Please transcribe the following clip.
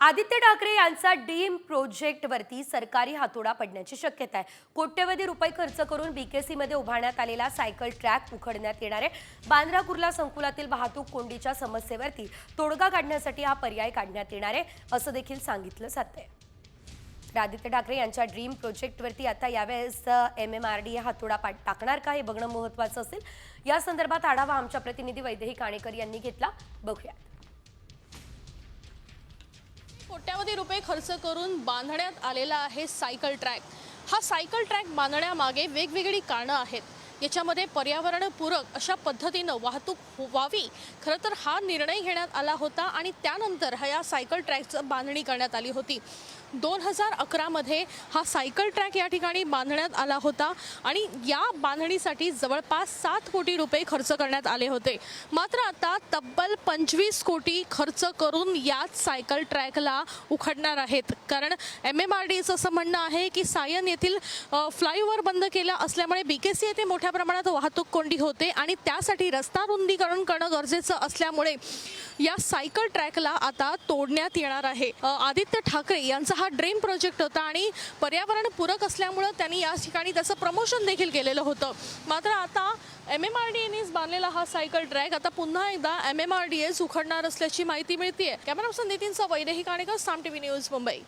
आदित्य ठाकरे यांचा डीम प्रोजेक्टवरती सरकारी हातोडा पडण्याची शक्यता आहे. कोट्यवधी रुपये खर्च करून बीकेसी मध्ये उभारण्यात आलेला सायकल ट्रॅक उखडण्यात येणार आहे. बांद्रा कुर्ला संकुलातील वाहतूक कोंडीच्या समस्येवरती तोडगा काढण्यासाठी हा पर्याय काढण्यात येणार आहे असं देखील सांगितलं जातंय आदित्य ठाकरे यांच्या ड्रीम प्रोजेक्टवरती आता यावेळेस एम एम आर डी हातोडा पाट टाकणार का हे बघणं महत्त्वाचं असेल? या संदर्भात आढावा आमच्या प्रतिनिधी वैदेही काणेकर यांनी घेतला. बघूयात. कोट्यावधी रुपये खर्च करून बांधण्यात आलेला आहे सायकल ट्रॅक. हा सायकल ट्रॅक बांधण्यामागे वेगवेगळी कारणं आहेत. याच्यामध्ये पर्यावरणपूरक अशा पद्धतीनं वाहतूक हो- व्हावी. खरं तर हा निर्णय घेण्यात आला होता आणि त्यानंतर हा या सायकल ट्रॅकचं बांधणी करण्यात आली होती. दोन हजार अकरामध्ये हा सायकल ट्रॅक या ठिकाणी बांधण्यात आला होता आणि या बांधणीसाठी जवळपास सात कोटी रुपये खर्च करण्यात आले होते. मात्र आता तब्बल पंचवीस कोटी खर्च करून याच सायकल ट्रॅकला उखडणार आहेत. कारण एम एम आर डीचं असं म्हणणं आहे की सायन येथील फ्लायओव्हर बंद केला असल्यामुळे बी के सी येथे मोठ्या प्रमाणात वाहतूक कोंडी होते आणि त्यासाठी रस्ता रुंदीकरण करणं गरजेचं असल्यामुळे या सायकल ट्रॅकला आता तोडण्यात येणार आहे. आदित्य ठाकरे यांचा हा ड्रीम प्रोजेक्ट होता आणि पर्यावरण पूरक असल्यामुळं त्यांनी या ठिकाणी त्याचं प्रमोशन देखील केलेलं होतं. मात्र आता एम एम आर डी एनेच बांधलेला हा सायकल ट्रॅक आता पुन्हा एकदा M M R D S उखडणार असल्याची माहिती मिळते camera person Nitin Vaidehi Kanekar Saam TV news Mumbai.